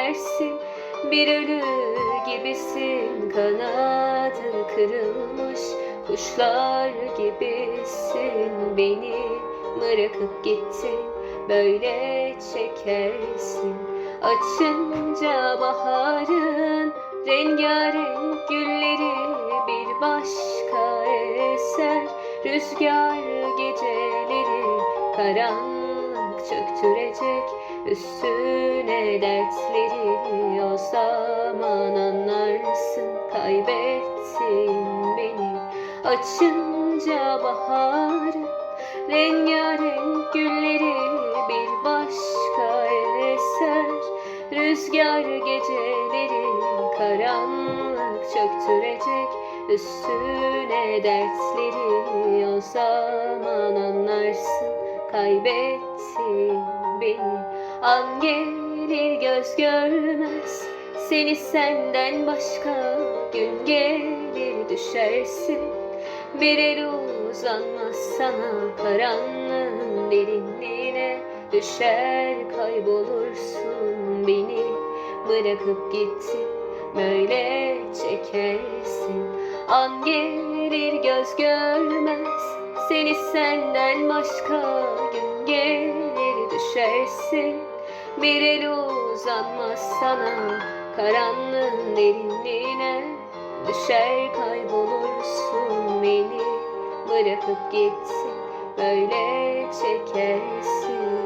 ne gülersin Bir ölü gibisin Kanadı kırılmış Kuşlar gibisin. Beni bırakıp gittin Böyle çekersin. Açınca baharın Rengarenk gülleri bir başka eser. Rüzgar geceleri karanlık çöktürecek Üstüne dertleri o zaman anlarsın Kaybettin beni. Açınca bahar Rengarenk gülleri bir başka eser. Rüzgar geceleri karanlık çöktürecek Üstüne dertleri o zaman anlarsın Kaybettin beni. An gelir göz görmez Seni senden başka gün gelir düşersin. Bir el uzanmaz sana karanlığın derinliğine Düşer kaybolursun beni. Bırakıp gittin Böyle çekersin. An gelir göz görmez. Seni senden başka gün gelir düşersin. Bir el uzanmaz sana Karanlığın derinliğine Düşer kaybolursun beni. Bırakıp gitsin Böyle çekersin